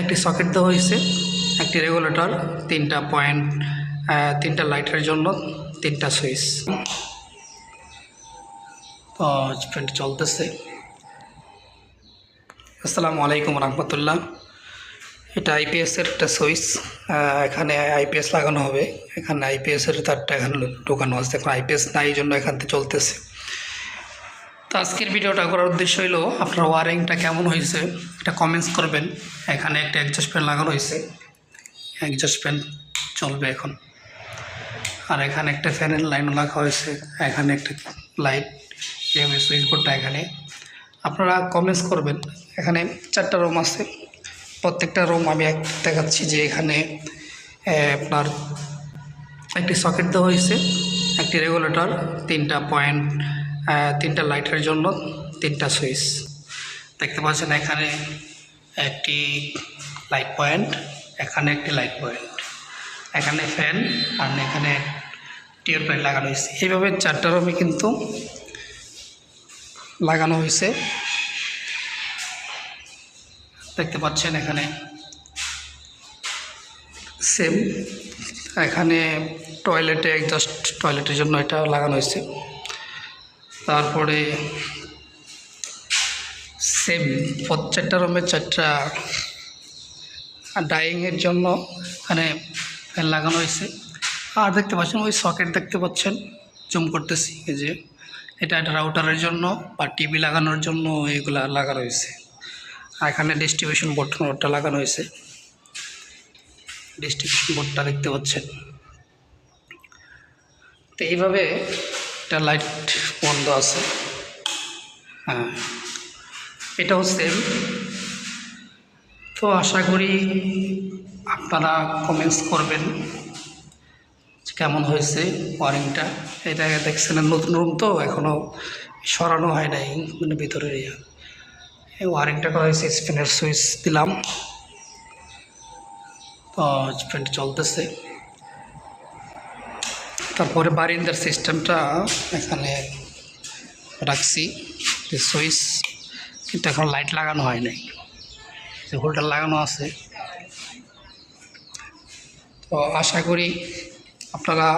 একটি সকেট দেওয়া হয়েছে, একটি রেগুলেটর, তিনটা পয়েন্ট তিনটা লাইটের জন্য, তিনটা সুইচ। তো ফ্যানটি চলতেছে। আসসালামু আলাইকুম রহমতুল্লাহ। এটা আইপিএসের একটা সুইচ এখানে আইপিএস লাগানো হবে। এখানে আইপিএসের তারটা এখানে ঢোকানো আছে। এখন আইপিএস নাই জন্য এখান থেকে চলতেছে। তো আজকের ভিডিওটা করার উদ্দেশ্য হলো আপনার ওয়ারিংটা কেমন হয়েছে এটা কমেন্টস করবেন। এখানে একটা অ্যাডজাস্ট ফ্যান লাগানো হয়েছে। অ্যাডজাস্ট ফ্যান চলবে এখন। আর এখানে একটা ফ্যানের লাইনও লাগা হয়েছে। এখানে একটা লাইট যেভাবে সুইচ বোর্ডটা এখানে। আপনারা কমেন্টস করবেন। এখানে চারটা রুম আছে। প্রত্যেকটা রুম আমি এক দেখাচ্ছি যে এখানে আপনার একটি সকেট দেওয়া হয়েছে, একটি রেগুলেটর তিনটা পয়েন্ট তিনটা লাইটের জন্য তিনটা সুইচ। দেখতে পাচ্ছেন এখানে একটি লাইট পয়েন্ট এখানে একটি লাইট পয়েন্ট এখানে ফ্যান আর এখানে টিউব লাইট লাগানো হয়েছে। এইভাবে চারটা রুমে কিন্তু লাগানো হয়েছে। দেখতে পাচ্ছেন এখানে সেম এখানে টয়লেটে জাস্ট টয়লেটের জন্য এটা লাগানো হয়েছে। তারপরে সেম চারটা রুমে চারটা ডাইংয়ের জন্য এখানে ফ্যান লাগানো হয়েছে। আর দেখতে পাচ্ছেন ওই সকেট দেখতে পাচ্ছেন জুম করতেছি, এই যে এটা একটা রাউটারের জন্য বা টিভি লাগানোর জন্য এগুলা লাগানো হয়েছে। আর এখানে ডিস্ট্রিবিউশন বোর্ড বোর্ডটা লাগানো হয়েছে। ডিস্ট্রিবিউশন বোর্ডটা দেখতে পাচ্ছেন। তো এইভাবে একটা লাইট বন্ধ আছে। হ্যাঁ এটাও সেম তো আশা করি আপনারা কমেন্টস করবেন কেমন হয়েছে ওয়ারিংটা এটা দেখছেন নতুন রুম তো এখনও সরানো হয় নাই মানে ভিতরের ইয়ে। ওয়ারিংটা করা হয়েছে স্পিনের সুইচ দিলাম। তো স্পিনটা চলতেছে। তারপরে বারিন্দার সিস্টেমটা এখানে রাখছি সুইচ কিন্তু এখন লাইট লাগানো হয় নাই। হোল্ডার লাগানো আছে। তো আশা করি আপনারা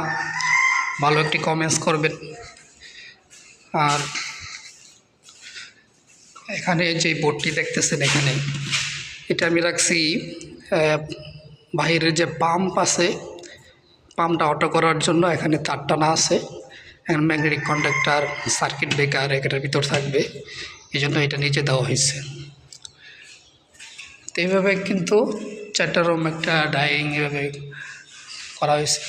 ভালো একটি কমেন্টস করবেন। আর এখানে যে বোর্ডটি দেখতেছেন এখানে এটা আমি রাখছি আহ, বাইরের যে পাম্প আছে পাম্পটা অটো করার জন্য এখানে তার টানা আছে। এখানে ম্যাগনেটিক কন্ডাক্টার সার্কিট ব্রেকার এটার ভিতর থাকবে। এই জন্য এটা নিচে দেওয়া হয়েছে। তো এইভাবে কিন্তু চারটা রুম একটা ডাইং এভাবে করা হয়েছে।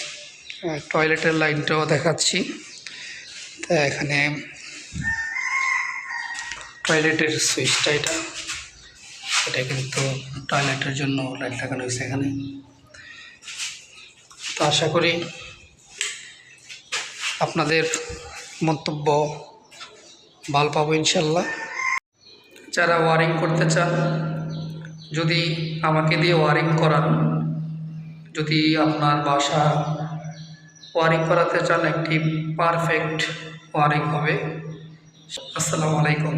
টয়লেটের লাইনটাও দেখাচ্ছি। তো এখানে টয়লেটের সুইচটা এটা। এটা কিন্তু টয়লেটের জন্য লাইট লাগানো হয়েছে এখানে। তো আশা করি আপনাদের মন্তব্য ভালো পাবো ইনশাল্লাহ। যারা ওয়ারিং করতে চান, যদি আমাকে দিয়ে ওয়ারিং করান, যদি আপনার বাসা ওয়ারিং করাতে চান, একটি পারফেক্ট ওয়ারিং হবে। আসসালামু আলাইকুম।